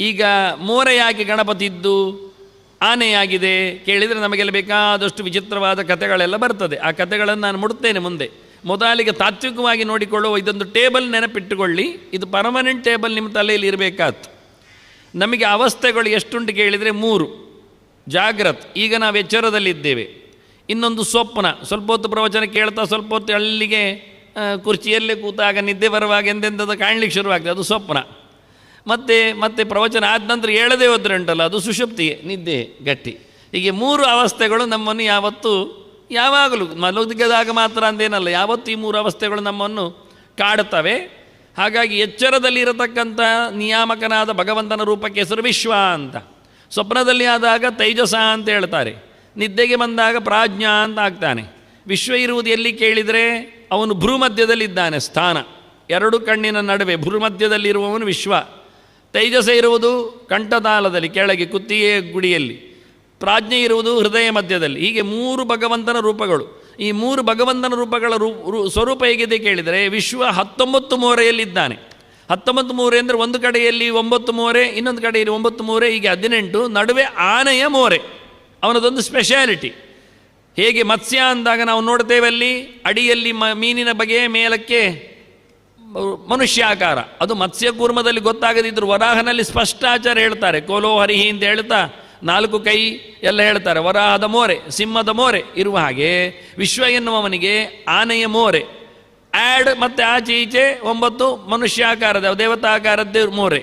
ಈಗ ಮೂರೆಯಾಗಿ ಗಣಪತಿ ಇದ್ದು ಆನೆಯಾಗಿದೆ. ಕೇಳಿದರೆ ನಮಗೆಲ್ಲ ಬೇಕಾದಷ್ಟು ವಿಚಿತ್ರವಾದ ಕಥೆಗಳೆಲ್ಲ ಬರ್ತದೆ. ಆ ಕಥೆಗಳನ್ನು ನಾನು ಮುಡುತ್ತೇನೆ ಮುಂದೆ. ಮೊದಲಿಗೆ ತಾತ್ವಿಕವಾಗಿ ನೋಡಿಕೊಳ್ಳುವ ಇದೊಂದು ಟೇಬಲ್ ನೆನಪಿಟ್ಟುಕೊಳ್ಳಿ. ಇದು ಪರ್ಮನೆಂಟ್ ಟೇಬಲ್ ನಿಮ್ಮ ತಲೆಯಲ್ಲಿ ಇರಬೇಕಾಯ್ತು. ನಮಗೆ ಅವಸ್ಥೆಗಳು ಎಷ್ಟುಂಟು ಕೇಳಿದರೆ ಮೂರು. ಜಾಗ್ರತ್. ಈಗ ನಾವು ಎಚ್ಚರದಲ್ಲಿದ್ದೇವೆ. ಇನ್ನೊಂದು ಸ್ವಪ್ನ. ಸ್ವಲ್ಪ ಹೊತ್ತು ಪ್ರವಚನ ಕೇಳ್ತಾ ಸ್ವಲ್ಪ ಹೊತ್ತು ಅಲ್ಲಿಗೆ ಕುರ್ಚಿಯಲ್ಲೇ ಕೂತಾಗ ನಿದ್ದೆ ಬರುವಾಗ ಎಂದೆಂಥದ್ದು ಕಾಣಲಿಕ್ಕೆ ಶುರುವಾಗ್ತದೆ. ಅದು ಸ್ವಪ್ನ. ಮತ್ತು, ಮತ್ತೆ ಪ್ರವಚನ ಆದ ನಂತರ ಏಳದೇ ಹೋದ್ರೆ ಉಂಟಲ್ಲ, ಅದು ಸುಷುಪ್ತಿ ನಿದ್ದೆ ಗಟ್ಟಿ. ಹೀಗೆ ಮೂರು ಅವಸ್ಥೆಗಳು ನಮ್ಮನ್ನು ಯಾವತ್ತೂ, ಯಾವಾಗಲೂ ಮಲಗಿದಾಗ ಮಾತ್ರ ಅಂದೇನಲ್ಲ, ಯಾವತ್ತೂ ಈ ಮೂರು ಅವಸ್ಥೆಗಳು ನಮ್ಮನ್ನು ಕಾಡುತ್ತವೆ. ಹಾಗಾಗಿ ಎಚ್ಚರದಲ್ಲಿ ಇರತಕ್ಕಂಥ ನಿಯಾಮಕನಾದ ಭಗವಂತನ ರೂಪಕ್ಕೆ ಹೆಸರು ವಿಶ್ವ ಅಂತ. ಸ್ವಪ್ನದಲ್ಲಿ ಆದಾಗ ತೈಜಸ ಅಂತ ಹೇಳ್ತಾರೆ. ನಿದ್ದೆಗೆ ಬಂದಾಗ ಪ್ರಾಜ್ಞಾ ಅಂತ ಆಗ್ತಾನೆ. ವಿಶ್ವ ಇರುವುದು ಎಲ್ಲಿ ಕೇಳಿದರೆ, ಅವನು ಭ್ರೂಮಧ್ಯದಲ್ಲಿದ್ದಾನೆ, ಸ್ಥಾನ. ಎರಡು ಕಣ್ಣಿನ ನಡುವೆ ಭ್ರೂಮಧ್ಯದಲ್ಲಿರುವವನು ವಿಶ್ವ. ತೈಜಸ ಇರುವುದು ಕಂಠತಾಲದಲ್ಲಿ ಕೆಳಗೆ ಕುತ್ತಿಗೆಯ ಗುಡಿಯಲ್ಲಿ. ಪ್ರಾಜ್ಞೆ ಇರುವುದು ಹೃದಯ ಮಧ್ಯದಲ್ಲಿ. ಹೀಗೆ ಮೂರು ಭಗವಂತನ ರೂಪಗಳು. ಈ ಮೂರು ಭಗವಂತನ ರೂಪಗಳ ರೂ ಸ್ವರೂಪ ಹೇಗಿದೆ ಕೇಳಿದರೆ, ವಿಶ್ವ ಹತ್ತೊಂಬತ್ತು ಮೋರೆಯಲ್ಲಿದ್ದಾನೆ ಹತ್ತೊಂಬತ್ತು ಮೂರೆ ಅಂದರೆ ಒಂದು ಕಡೆಯಲ್ಲಿ ಒಂಬತ್ತು ಮೂರೆ ಇನ್ನೊಂದು ಕಡೆಯಲ್ಲಿ ಒಂಬತ್ತು ಮೂರೆ ಹೀಗೆ ಹದಿನೆಂಟು, ನಡುವೆ ಆನೆಯ ಮೋರೆ ಅವನದೊಂದು ಸ್ಪೆಷಾಲಿಟಿ ಹೇಗೆ ಮತ್ಸ್ಯ ಅಂದಾಗ ನಾವು ನೋಡ್ತೇವೆ ಅಲ್ಲಿ, ಅಡಿಯಲ್ಲಿ ಮ, ಮೀನಿನ ಬಗೆ ಮೇಲಕ್ಕೆ ಮನುಷ್ಯಾಕಾರ ಅದು ಮತ್ಸ್ಯ ಕೂರ್ಮದಲ್ಲಿ ಗೊತ್ತಾಗದಿದ್ದರು ವರಾಹನಲ್ಲಿ ಸ್ಪಷ್ಟಾಚಾರ ಹೇಳ್ತಾರೆ. ಕೋಲೋ ಹರಿಹಿ ಅಂತ ಹೇಳ್ತಾ ನಾಲ್ಕು ಕೈ ಎಲ್ಲ ಹೇಳ್ತಾರೆ. ವರಾಹದ ಮೋರೆ, ಸಿಂಹದ ಮೋರೆ ಇರುವ ಹಾಗೆ ವಿಶ್ವ ಎನ್ನುವವನಿಗೆ ಆನೆಯ ಮೋರೆ. ಆ್ಯಡ್ ಮತ್ತು ಆಚೆ ಈಚೆ ಒಂಬತ್ತು ಮನುಷ್ಯಾಕಾರದ, ದೇವತಾಕಾರದ್ದೇ ಮೋರೆ.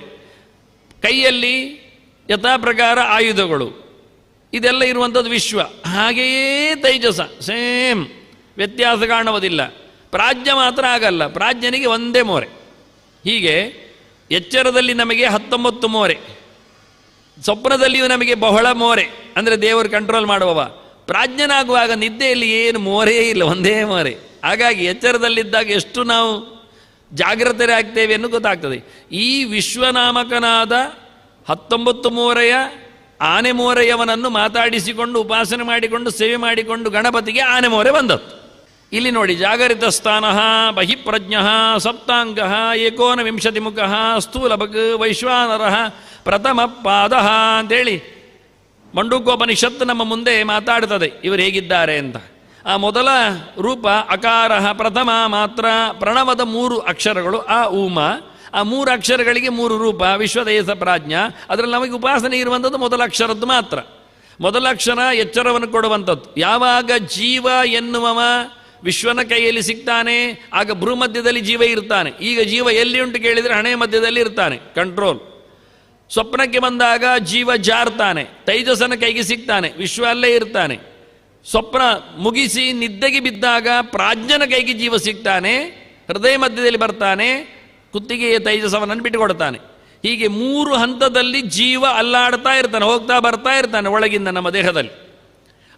ಕೈಯಲ್ಲಿ ಯಥಾ ಪ್ರಕಾರ ಆಯುಧಗಳು. ಇದೆಲ್ಲ ಇರುವಂಥದ್ದು ವಿಶ್ವ. ಹಾಗೆಯೇ ತೈಜಸ. ಸೇಮ್. ವ್ಯತ್ಯಾಸ ಕಾಣುವುದಿಲ್ಲ. ಪ್ರಾಜ್ಞ ಮಾತ್ರ ಆಗಲ್ಲ. ಪ್ರಾಜ್ಞನಿಗೆ ಒಂದೇ ಮೋರೆ. ಹೀಗೆ ಎಚ್ಚರದಲ್ಲಿ ನಮಗೆ ಹತ್ತೊಂಬತ್ತು ಮೋರೆ. ಸ್ವಪ್ನದಲ್ಲಿಯೂ ನಮಗೆ ಬಹಳ ಮೋರೆ. ಅಂದರೆ ದೇವರು ಕಂಟ್ರೋಲ್ ಮಾಡುವವ. ಪ್ರಾಜ್ಞನಾಗುವಾಗ ನಿದ್ದೆಯಲ್ಲಿ ಏನು ಮೋರೇ ಇಲ್ಲ, ಒಂದೇ ಮೋರೆ. ಹಾಗಾಗಿ ಎಚ್ಚರದಲ್ಲಿದ್ದಾಗ ಎಷ್ಟು ನಾವು ಜಾಗ್ರತರಾಗ್ತೇವೆ ಎಂದು ಗೊತ್ತಾಗ್ತದೆ. ಈ ವಿಶ್ವನಾಮಕನಾದ ಹತ್ತೊಂಬತ್ತು ಮೋರೆಯ ಆನೆ ಮೋರೆಯವನನ್ನು ಮಾತಾಡಿಸಿಕೊಂಡು, ಉಪಾಸನೆ ಮಾಡಿಕೊಂಡು, ಸೇವೆ ಮಾಡಿಕೊಂಡು ಗಣಪತಿಗೆ ಆನೆ ಮೋರೆ ಬಂದದ್ದು. ಇಲ್ಲಿ ನೋಡಿ, ಜಾಗರಿತ ಸ್ಥಾನ, ಬಹಿಪ್ರಜ್ಞ, ಸಪ್ತಾಂಗ ಏಕೋನವಿಂಶತಿ ಮುಖ ಸ್ಥೂಲಭಗ್ ವೈಶ್ವಾನರ, ಪ್ರಥಮ ಪಾದ ಅಂತೇಳಿ ಮಂಡುಕೋಪನಿಷತ್ತು ನಮ್ಮ ಮುಂದೆ ಮಾತಾಡ್ತದೆ ಇವರು ಹೇಗಿದ್ದಾರೆ ಅಂತ. ಆ ಮೊದಲ ರೂಪ ಅಕಾರ, ಪ್ರಥಮ ಮಾತ್ರ, ಪ್ರಣವದ ಮೂರು ಅಕ್ಷರಗಳು, ಆ ಊಮ ಆ ಮೂರು ಅಕ್ಷರಗಳಿಗೆ ಮೂರು ರೂಪ, ವಿಶ್ವದೇಶ ಪ್ರಾಜ್ಞ, ಅದರಲ್ಲಿ ನಮಗೆ ಉಪಾಸನೆ ಇರುವಂಥದ್ದು ಮೊದಲ ಅಕ್ಷರದ್ದು ಮಾತ್ರ. ಮೊದಲ ಅಕ್ಷರ ಎಚ್ಚರವನ್ನು ಕೊಡುವಂಥದ್ದು. ಯಾವಾಗ ಜೀವ ಎನ್ನುವವ ವಿಶ್ವನ ಕೈಯಲ್ಲಿ ಸಿಗ್ತಾನೆ, ಆಗ ಭ್ರೂಮಧ್ಯದಲ್ಲಿ ಜೀವ ಇರ್ತಾನೆ. ಈಗ ಜೀವ ಎಲ್ಲಿ ಉಂಟು ಕೇಳಿದರೆ ಹಣೆ ಮಧ್ಯದಲ್ಲಿ ಇರ್ತಾನೆ ಕಂಟ್ರೋಲ್ ಸ್ವಪ್ನಕ್ಕೆ ಬಂದಾಗ ಜೀವ ಜಾರ್ತಾನೆ, ತೈಜಸನ ಕೈಗೆ ಸಿಗ್ತಾನೆ, ವಿಶ್ವ ಅಲ್ಲೇ ಇರ್ತಾನೆ. ಸ್ವಪ್ನ ಮುಗಿಸಿ ನಿದ್ದೆಗೆ ಬಿದ್ದಾಗ ಪ್ರಾಜ್ಞನ ಕೈಗೆ ಜೀವ ಸಿಗ್ತಾನೆ, ಹೃದಯ ಮಧ್ಯದಲ್ಲಿ ಬರ್ತಾನೆ, ಕುತ್ತಿಗೆಯ ತೈಜಸವನನ್ನು ಬಿಟ್ಟುಕೊಡ್ತಾನೆ. ಹೀಗೆ ಮೂರು ಹಂತದಲ್ಲಿ ಜೀವ ಅಲ್ಲಾಡ್ತಾ ಇರ್ತಾನೆ, ಹೋಗ್ತಾ ಬರ್ತಾ ಇರ್ತಾನೆ ಒಳಗಿಂದ ನಮ್ಮ ದೇಹದಲ್ಲಿ.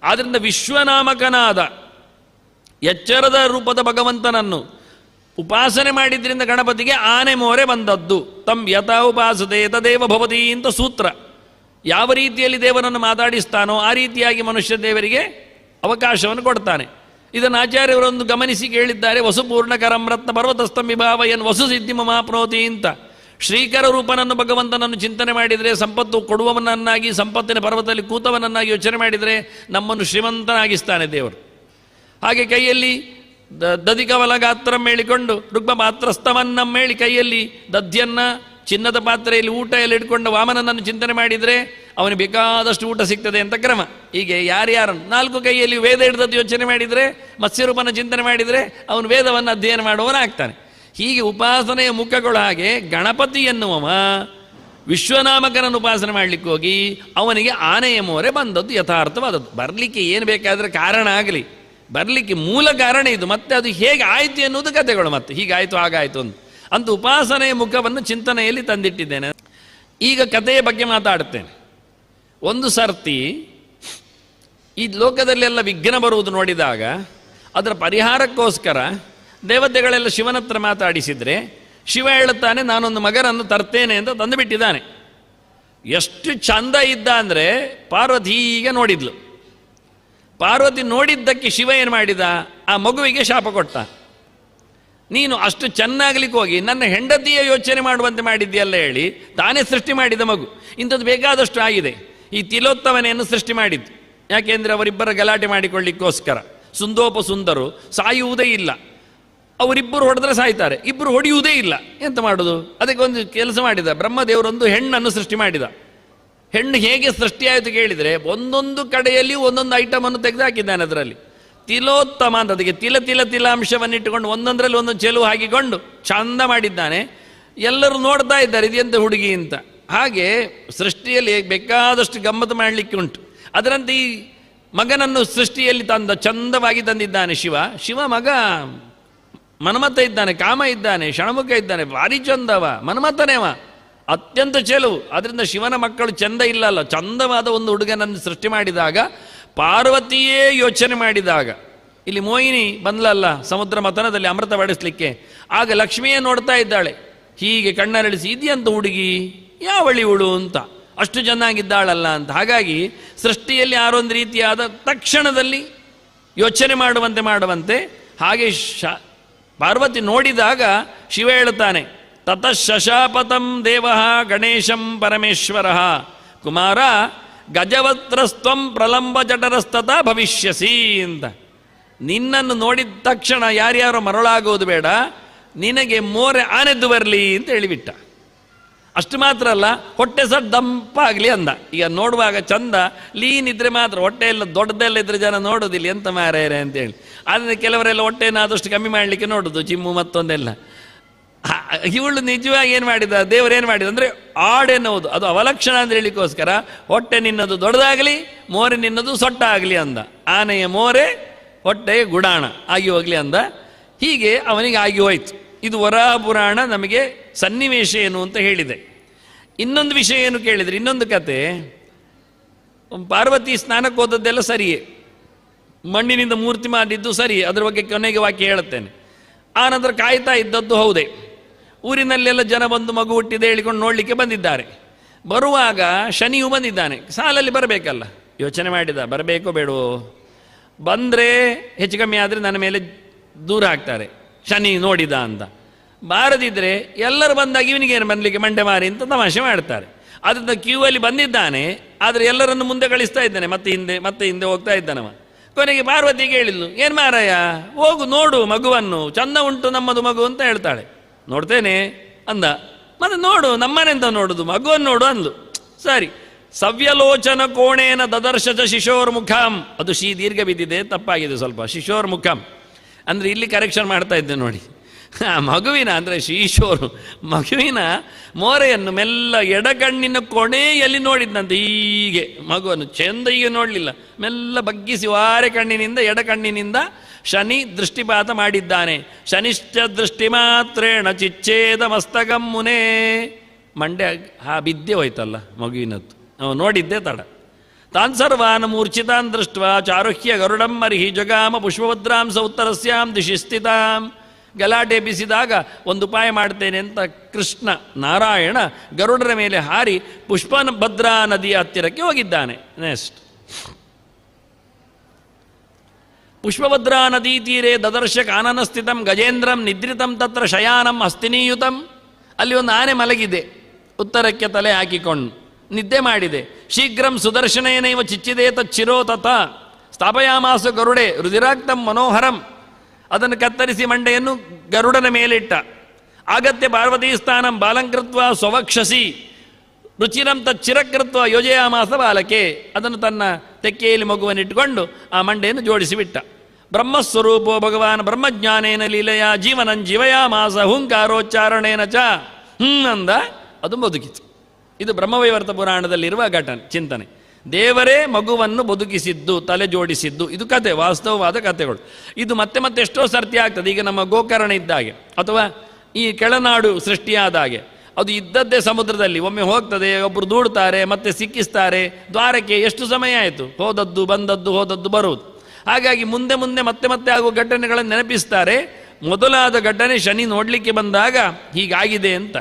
ಆದ್ದರಿಂದ ವಿಶ್ವನಾಮಕನಾದ ಎಚ್ಚರದ ರೂಪದ ಭಗವಂತನನ್ನು ಉಪಾಸನೆ ಮಾಡಿದ್ರಿಂದ ಗಣಪತಿಗೆ ಆನೆ ಮೋರೆ ಬಂದದ್ದು. ತಂ ಯಥಾ ಉಪಾಸತೆ ತದೇವ ಭವತಿ ಅಂತ ಸೂತ್ರ. ಯಾವ ರೀತಿಯಲ್ಲಿ ದೇವನನ್ನು ಮಾತಾಡಿಸ್ತಾನೋ ಆ ರೀತಿಯಾಗಿ ಮನುಷ್ಯ ದೇವರಿಗೆ ಅವಕಾಶವನ್ನು ಕೊಡ್ತಾನೆ. ಇದನ್ನು ಆಚಾರ್ಯವರೊಂದು ಗಮನಿಸಿ ಕೇಳಿದ್ದಾರೆ ವಸುಪೂರ್ಣಕರಂ ರತ್ನ ಭಾವ ವಿಭಾವಯನ್ ವಸು ಸಿದ್ಧಿ ಮಮಾಪ್ನೋತಿ ಅಂತ. ಶ್ರೀಕರ ರೂಪನನ್ನು ಭಗವಂತನನ್ನು ಚಿಂತನೆ ಮಾಡಿದರೆ ಸಂಪತ್ತು ಕೊಡುವವನನ್ನಾಗಿ, ಸಂಪತ್ತಿನ ಪರ್ವತದಲ್ಲಿ ಕೂತವನನ್ನಾಗಿ ಯೋಚನೆ ಮಾಡಿದರೆ ನಮ್ಮನ್ನು ಶ್ರೀಮಂತನಾಗಿಸ್ತಾನೆ ದೇವರು. ಹಾಗೆ ಕೈಯಲ್ಲಿ ದ ದಧಿಕವಲ ಗಾತ್ರ ಮೇಳಿಕೊಂಡು ರುಗ್ಮ ಪಾತ್ರಸ್ತವನ್ನ ಮೇಳಿ ಕೈಯಲ್ಲಿ ದದ್ಯನ್ನ ಚಿನ್ನದ ಪಾತ್ರೆಯಲ್ಲಿ ಊಟ ಎಲ್ಲ ಇಟ್ಕೊಂಡು ವಾಮನನನ್ನು ಚಿಂತನೆ ಮಾಡಿದರೆ ಅವನಿಗೆ ಬೇಕಾದಷ್ಟು ಊಟ ಸಿಗ್ತದೆ ಅಂತ ಕ್ರಮ. ಹೀಗೆ ಯಾರ್ಯಾರನ್ನು ನಾಲ್ಕು ಕೈಯಲ್ಲಿ ವೇದ ಹಿಡಿದದ್ದು ಯೋಚನೆ ಮಾಡಿದರೆ, ಮತ್ಸ್ಯರೂಪನ ಚಿಂತನೆ ಮಾಡಿದರೆ ಅವನು ವೇದವನ್ನು ಅಧ್ಯಯನ ಮಾಡುವವನಾಗ್ತಾನೆ. ಹೀಗೆ ಉಪಾಸನೆಯ ಮುಖಗಳು ಹಾಗೆ ಗಣಪತಿ ಎನ್ನುವವ ವಿಶ್ವನಾಮಕನನ್ನು ಉಪಾಸನೆ ಮಾಡಲಿಕ್ಕೆ ಹೋಗಿ ಅವನಿಗೆ ಆನೆಯ ಮೋರೆ ಬಂದದ್ದು ಯಥಾರ್ಥವಾದದ್ದು. ಬರಲಿಕ್ಕೆ ಏನು ಬೇಕಾದರೆ ಕಾರಣ ಆಗಲಿ. ಬರಲಿಕ್ಕೆ ಮೂಲ ಕಾರಣ ಇದು. ಮತ್ತೆ ಅದು ಹೇಗೆ ಆಯಿತು ಎನ್ನುವುದು ಕಥೆಗಳು ಮತ್ತೆ. ಹೀಗಾಯಿತು, ಹಾಗಾಯಿತು ಅಂತ. ಅಂತ ಉಪಾಸನೆಯ ಮುಖವನ್ನು ಚಿಂತನೆಯಲ್ಲಿ ತಂದಿಟ್ಟಿದ್ದೇನೆ. ಈಗ ಕಥೆಯ ಬಗ್ಗೆ ಮಾತಾಡುತ್ತೇನೆ. ಒಂದು ಸರ್ತಿ ಈ ಲೋಕದಲ್ಲೆಲ್ಲ ವಿಘ್ನ ಬರುವುದು ನೋಡಿದಾಗ ಅದರ ಪರಿಹಾರಕ್ಕೋಸ್ಕರ ದೇವತೆಗಳೆಲ್ಲ ಶಿವನ ಹತ್ರ ಮಾತಾಡಿಸಿದರೆ, ಶಿವ ಹೇಳುತ್ತಾನೆ, ನಾನೊಂದು ಮಗನನ್ನು ತರ್ತೇನೆ ಅಂತ ತಂದುಬಿಟ್ಟಿದ್ದಾನೆ. ಎಷ್ಟು ಚಂದ ಇದ್ದ ಅಂದರೆ ಪಾರ್ವತಿ ಈಗ ನೋಡಿದ್ಲು. ಪಾರ್ವತಿ ನೋಡಿದ್ದಕ್ಕೆ ಶಿವ ಏನು ಮಾಡಿದ? ಆ ಮಗುವಿಗೆ ಶಾಪ ಕೊಟ್ಟ. ನೀನು ಅಷ್ಟು ಚೆನ್ನಾಗ್ಲಿಕ್ಕೆ ಹೋಗಿ, ನನ್ನ ಹೆಂಡತಿಯ ಯೋಚನೆ ಮಾಡುವಂತೆ ಮಾಡಿದ್ದೀಯಲ್ಲ ಹೇಳಿ, ತಾನೇ ಸೃಷ್ಟಿ ಮಾಡಿದ ಮಗು. ಇಂಥದ್ದು ಬೇಕಾದಷ್ಟು ಆಗಿದೆ. ಈ ತಿಲೋತ್ತಮನೆಯನ್ನು ಸೃಷ್ಟಿ ಮಾಡಿದ್ದು. ಯಾಕೆಂದರೆ ಅವರಿಬ್ಬರ ಗಲಾಟೆ ಮಾಡಿಕೊಳ್ಳಿಕ್ಕೋಸ್ಕರ. ಸುಂದೋಪ ಸುಂದರು ಸಾಯುವುದೇ ಇಲ್ಲ. ಅವರಿಬ್ಬರು ಹೊಡೆದ್ರೆ ಸಾಯ್ತಾರೆ, ಇಬ್ಬರು ಹೊಡೆಯುವುದೇ ಇಲ್ಲ. ಎಂತ ಮಾಡೋದು? ಅದಕ್ಕೆ ಒಂದು ಕೆಲಸ ಮಾಡಿದ. ಬ್ರಹ್ಮದೇವರೊಂದು ಹೆಣ್ಣನ್ನು ಸೃಷ್ಟಿ ಮಾಡಿದ. ಹೆಣ್ಣು ಹೇಗೆ ಸೃಷ್ಟಿಯಾಯಿತು ಕೇಳಿದರೆ ಒಂದೊಂದು ಕಡೆಯಲ್ಲಿ ಒಂದೊಂದು ಐಟಮ್ ಅನ್ನು ತೆಗೆದುಹಾಕಿದ್ದಾನೆ ಅದರಲ್ಲಿ. ತಿಲೋತ್ತಮ ಅಂತ, ಅದಕ್ಕೆ ತಿಲ ತಿಲ ತಿಲಾಂಶವನ್ನು ಇಟ್ಟುಕೊಂಡು ಒಂದೊಂದರಲ್ಲಿ ಒಂದೊಂದು ಚೆಲುವು ಹಾಕಿಕೊಂಡು ಚಂದ ಮಾಡಿದ್ದಾನೆ. ಎಲ್ಲರೂ ನೋಡ್ತಾ ಇದ್ದಾರೆ ಇದೆಂತ ಹುಡುಗಿ ಅಂತ. ಹಾಗೆ ಸೃಷ್ಟಿಯಲ್ಲಿ ಬೇಕಾದಷ್ಟು ಗಮ್ಮತ್ತು ಮಾಡಲಿಕ್ಕೆ ಉಂಟು. ಅದರಂತೆ ಈ ಮಗನನ್ನು ಸೃಷ್ಟಿಯಲ್ಲಿ ತಂದ ಚಂದವಾಗಿ ತಂದಿದ್ದಾನೆ ಶಿವ. ಶಿವ ಮಗ ಮನ್ಮಥ ಇದ್ದಾನೆ, ಕಾಮ ಇದ್ದಾನೆ, ಷಣಮುಖ ಇದ್ದಾನೆ, ಭಾರಿ ಚಂದವ ಮನ್ಮಥನೇವ ಅತ್ಯಂತ ಚೆಲುವು. ಅದರಿಂದ ಶಿವನ ಮಕ್ಕಳು ಚಂದ ಇಲ್ಲಲ್ಲ, ಚಂದವಾದ ಒಂದು ಹುಡುಗನನ್ನು ಸೃಷ್ಟಿ ಮಾಡಿದಾಗ, ಪಾರ್ವತಿಯೇ ಯೋಚನೆ ಮಾಡಿದಾಗ, ಇಲ್ಲಿ ಮೋಹಿನಿ ಬಂದ್ಲಲ್ಲ, ಸಮುದ್ರ ಮಥನದಲ್ಲಿ ಅಮೃತ ಬಡಿಸ್ಲಿಕ್ಕೆ, ಆಗ ಲಕ್ಷ್ಮಿಯೇ ನೋಡ್ತಾ ಇದ್ದಾಳೆ, ಹೀಗೆ ಕಣ್ಣರಳಿಸಿ, ಇದೆಯಂತ ಹುಡುಗಿ ಯಾವಳಿ ಹುಳು ಅಂತ. ಅಷ್ಟು ಚೆನ್ನಾಗಿದ್ದಾಳಲ್ಲ ಅಂತ. ಹಾಗಾಗಿ ಸೃಷ್ಟಿಯಲ್ಲಿ ಯಾರೊಂದು ರೀತಿಯಾದ ತಕ್ಷಣದಲ್ಲಿ ಯೋಚನೆ ಮಾಡುವಂತೆ ಮಾಡುವಂತೆ, ಹಾಗೆ ಶ, ಪಾರ್ವತಿ ನೋಡಿದಾಗ ಶಿವ ಹೇಳುತ್ತಾನೆ ತತಃ ಶಶಾಪತಂ ದೇವ ಗಣೇಶಂ ಪರಮೇಶ್ವರ. ಕುಮಾರ ಗಜವತ್ರಸ್ತ್ವಂ ಪ್ರಲಂಬ ಜಠರಸ್ತತ ಭವಿಷ್ಯಸಿ ಅಂತ. ನಿನ್ನನ್ನು ನೋಡಿದ ತಕ್ಷಣ ಯಾರ್ಯಾರು ಮರಳಾಗುವುದು ಬೇಡ, ನಿನಗೆ ಮೋರೆ ಆನೆದ್ದು ಬರಲಿ ಅಂತ ಹೇಳಿಬಿಟ್ಟ. ಅಷ್ಟು ಮಾತ್ರ ಅಲ್ಲ, ಹೊಟ್ಟೆ ಸಹ ದಂಪಾಗಲಿ ಅಂದ. ಈಗ ನೋಡುವಾಗ ಚಂದ, ಲೀನ್ ಇದ್ರೆ ಮಾತ್ರ ಹೊಟ್ಟೆ ಎಲ್ಲ ದೊಡ್ಡದೆಲ್ಲ ಇದ್ರೆ ಜನ ನೋಡೋದಿಲ್ಲ, ಎಂತ ಮಾರೇರೆ ಅಂತೇಳಿ ಆದರೆ ಕೆಲವರೆಲ್ಲ ಹೊಟ್ಟೆನ ಆದಷ್ಟು ಕಮ್ಮಿ ಮಾಡಲಿಕ್ಕೆ ನೋಡೋದು, ಜಿಮ್ಮು ಮತ್ತೊಂದೆಲ್ಲ. ಇವಳು ನಿಜವಾಗಿ ಏನು ಮಾಡಿದ? ದೇವರು ಏನು ಮಾಡಿದ ಅಂದರೆ ಆಡೆನ್ನುವುದು ಅದು ಅವಲಕ್ಷಣ ಅಂತ ಹೇಳಿಕೋಸ್ಕರ ಹೊಟ್ಟೆ ನಿನ್ನದು ದೊಡ್ಡದಾಗಲಿ, ಮೋರೆ ನಿನ್ನದು ಸೊಟ್ಟ ಆಗಲಿ ಅಂದ. ಆನೆಯ ಮೋರೆ ಹೊಟ್ಟೆಯ ಗುಡಾಣ ಆಗಿ ಹೋಗಲಿ ಅಂದ. ಹೀಗೆ ಅವನಿಗೆ ಆಗಿ ಹೋಯ್ತು. ಇದು ವರಾಹ ಪುರಾಣ ನಮಗೆ ಸನ್ನಿವೇಶ ಏನು ಅಂತ ಹೇಳಿದೆ. ಇನ್ನೊಂದು ವಿಷಯ ಏನು ಕೇಳಿದರೆ? ಇನ್ನೊಂದು ಕತೆ. ಪಾರ್ವತಿ ಸ್ನಾನಕ್ಕೆ ಹೋದದ್ದೆಲ್ಲ ಸರಿಯೇ. ಮಣ್ಣಿನಿಂದ ಮೂರ್ತಿ ಮಾಡಿದ್ದು ಸರಿ ಅದರ ಬಗ್ಗೆ ಕೊನೆಗೆ ವಾಕ್ಯ ಹೇಳುತ್ತೇನೆ. ಆನಂತರ ನಂತರ ಕಾಯ್ತಾ ಇದ್ದದ್ದು ಹೌದೇ. ಊರಿನಲ್ಲೆಲ್ಲ ಜನ ಬಂದು ಮಗು ಹುಟ್ಟಿದೆ ಹೇಳಿಕೊಂಡು ನೋಡಲಿಕ್ಕೆ ಬಂದಿದ್ದಾರೆ. ಬರುವಾಗ ಶನಿಯು ಬಂದಿದ್ದಾನೆ. ಸಾಲಲ್ಲಿ ಬರಬೇಕಲ್ಲ. ಯೋಚನೆ ಮಾಡಿದ, ಬರಬೇಕೋ ಬೇಡವೋ ಬಂದರೆ ಹೆಚ್ಚು ಕಮ್ಮಿ ಆದರೆ ನನ್ನ ಮೇಲೆ ದೂರ ಆಗ್ತಾರೆ ಶನಿ ನೋಡಿದ ಅಂತ. ಬಾರದಿದ್ರೆ ಎಲ್ಲರೂ ಬಂದಾಗ ಇವನಿಗೇನು ಬರಲಿಕ್ಕೆ ಮಂಡೆ ಮಾರಿ ಅಂತ ತಮಾಷೆ ಮಾಡ್ತಾರೆ. ಅದರಿಂದ ಕ್ಯೂ ಅಲ್ಲಿ ಬಂದಿದ್ದಾನೆ, ಆದರೆ ಎಲ್ಲರನ್ನು ಮುಂದೆ ಕಳಿಸ್ತಾ ಇದ್ದಾನೆ. ಮತ್ತೆ ಹಿಂದೆ ಮತ್ತೆ ಹಿಂದೆ ಹೋಗ್ತಾ ಇದ್ದಾನವ. ಕೊನೆಗೆ ಪಾರ್ವತಿಗೆ ಹೇಳಿದ್ಲು, ಏನು ಮಾರಾಯ? ಹೋಗು, ನೋಡು ಮಗುವನ್ನು. ಚಂದ ಉಂಟು ನಮ್ಮದು ಮಗು ಅಂತ ಹೇಳ್ತಾಳೆ. ನೋಡ್ತೇನೆ ಅಂದ. ಮತ್ತೆ ನೋಡು ನಮ್ಮನೆಂತ ನೋಡುದು, ಮಗುವನ್ನು ನೋಡು ಅಂದ್ಲು. ಸರಿ. ಸವ್ಯಲೋಚನ ಕೋಣೇನ ದದರ್ಶಜ ಶಿಶೋರ್ ಮುಖಾಂ ಅದು ಶೀ ದೀರ್ಘ ಬಿದ್ದಿದೆ, ತಪ್ಪಾಗಿದೆ ಸ್ವಲ್ಪ. ಶಿಶೋರ್ ಮುಖಾಂ ಅಂದರೆ ಇಲ್ಲಿ ಕರೆಕ್ಷನ್ ಮಾಡ್ತಾ ಇದ್ದೆ ನೋಡಿ. ಮಗುವಿನ ಅಂದರೆ ಶೀಶೋರು. ಮಗುವಿನ ಮೋರೆಯನ್ನು ಮೆಲ್ಲ ಎಡಗಣ್ಣಿನ ಕೊನೆಯಲ್ಲಿ ನೋಡಿದ್ನಂತೆ ಹೀಗೆ. ಮಗುವನ್ನು ಚೆಂದ ಹೀಗೆ ನೋಡಲಿಲ್ಲ. ಮೆಲ್ಲ ಬಗ್ಗಿಸಿ ವಾರೆ ಕಣ್ಣಿನಿಂದ ಎಡಕಣ್ಣಿನಿಂದ ಶನಿ ದೃಷ್ಟಿಪಾತ ಮಾಡಿದ್ದಾನೆ. ಶನಿಶ್ಚ ದೃಷ್ಟಿ ಮಾತ್ರೇಣ ಚಿಚ್ಚೇದ ಮಸ್ತಕಂ ಮುನೇ. ಮಂಡ್ಯ ಹಾ ಬಿದ್ದೆ ಹೋಯ್ತಲ್ಲ ಮಗುವಿನದ್ದು. ನಾವು ನೋಡಿದ್ದೆ ತಡ. ತಾನ್ ಸರ್ವಾನ್ ಮೂರ್ಛಿತಾನ್ ದೃಷ್ಟ ಚಾರುಹ್ಯ ಗರುಡಂ ಮರ್ಹಿ ಜಗಾಮ ಪುಷ್ಪಭದ್ರಾಂಸ ಉತ್ತರಸ್ಯಾಂ ದಿಶಿ ಸ್ಥಿತಾಂ ಗಲಾಟೆ ಬಿಸಿದಾಗ ಒಂದು ಉಪಾಯ ಮಾಡ್ತೇನೆ ಅಂತ ಕೃಷ್ಣ ನಾರಾಯಣ ಗರುಡರ ಮೇಲೆ ಹಾರಿ ಪುಷ್ಪಭದ್ರಾ ನದಿಯ ಹತ್ತಿರಕ್ಕೆ ಹೋಗಿದ್ದಾನೆ. ನೆಕ್ಸ್ಟ್ ಪುಷ್ಪಭದ್ರಾ ನದಿ ತೀರೆ ದದರ್ಶ ಕಾನನ ಸ್ಥಿತಂ ಗಜೇಂದ್ರಂ ನಿದ್ರಿತಂ ತತ್ರ ಶಯಾನಂ ಹಸ್ತಿನೀಯುತಂ ಅಲ್ಲಿ ಒಂದು ಆನೆ ಮಲಗಿದೆ. ಉತ್ತರಕ್ಕೆ ತಲೆ ಹಾಕಿಕೊಂಡು ನಿದ್ದೆ ಮಾಡಿದೆ. ಶೀಘ್ರಂ ಸುದರ್ಶನೇನೈವ ಚಿಚ್ಚಿದೆ ತಚ್ಚಿರೋ ತಥ. ಸ್ಥಾಪಯಾಮಾಸು ಗರುಡೆ, ರುದಿರಾಕ್ತಂ ಮನೋಹರಂ. ಅದನ್ನು ಕತ್ತರಿಸಿ ಮಂಡೆಯನ್ನು ಗರುಡನ ಮೇಲಿಟ್ಟ. ಆಗತ್ಯ ಪಾರ್ವತೀ ಸ್ಥಾನಂ ಬಾಲಂಕೃತ್ವ ಸ್ವವಕ್ಷಸಿ. ರುಚಿರಂ ತಚ್ಚಿರಕೃತ್ವ ಯೋಜಯಾಮಾಸ ಬಾಲಕೆ. ಅದನ್ನು ತನ್ನ ತೆಕ್ಕೆಯಲ್ಲಿ ಮಗುವನ್ನಿಟ್ಟುಕೊಂಡು ಆ ಮಂಡೆಯನ್ನು ಜೋಡಿಸಿಬಿಟ್ಟ. ಬ್ರಹ್ಮಸ್ವರೂಪೋ ಭಗವಾನ್ ಬ್ರಹ್ಮಜ್ಞಾನೇನ ಲೀಲೆಯ ಜೀವನಂ ಜೀವಯಾಮಾಸ ಹುಂಕಾರೋಚ್ಚಾರಣೇನ ಚ. ಹ್ಞೂ ಅಂದ. ಅದು ಬದುಕಿತು. ಇದು ಬ್ರಹ್ಮವೈವರ್ತ ಪುರಾಣದಲ್ಲಿರುವ ಘಟನೆ, ಚಿಂತನೆ. ದೇವರೇ ಮಗುವನ್ನು ಬದುಕಿಸಿದ್ದು, ತಲೆ ಜೋಡಿಸಿದ್ದು, ಇದು ಕತೆ, ವಾಸ್ತವವಾದ ಕಥೆಗಳು ಇದು ಮತ್ತೆ ಮತ್ತೆ ಎಷ್ಟೋ ಸರ್ತಿ ಆಗ್ತದೆ. ಈಗ ನಮ್ಮ ಗೋಕರ್ಣ ಇದ್ದಾಗೆ ಅಥವಾ ಈ ಕೆಳನಾಡು ಸೃಷ್ಟಿಯಾದ ಹಾಗೆ, ಅದು ಇದ್ದದ್ದೇ ಸಮುದ್ರದಲ್ಲಿ, ಒಮ್ಮೆ ಹೋಗ್ತದೆ ಒಬ್ಬರು ದೂಡ್ತಾರೆ, ಮತ್ತೆ ಸಿಕ್ಕಿಸ್ತಾರೆ, ದ್ವಾರಕ್ಕೆ ಎಷ್ಟು ಸಮಯ ಆಯಿತು? ಹೋದದ್ದು, ಬಂದದ್ದು, ಹೋದದ್ದು ಬರುವುದು. ಹಾಗಾಗಿ ಮುಂದೆ ಮುಂದೆ ಮತ್ತೆ ಮತ್ತೆ ಆಗುವ ಘಟನೆಗಳನ್ನು ನೆನಪಿಸ್ತಾರೆ. ಮೊದಲಾದ ಘಟನೆ ಶನಿ ನೋಡಲಿಕ್ಕೆ ಬಂದಾಗ ಹೀಗಾಗಿದೆ ಅಂತ.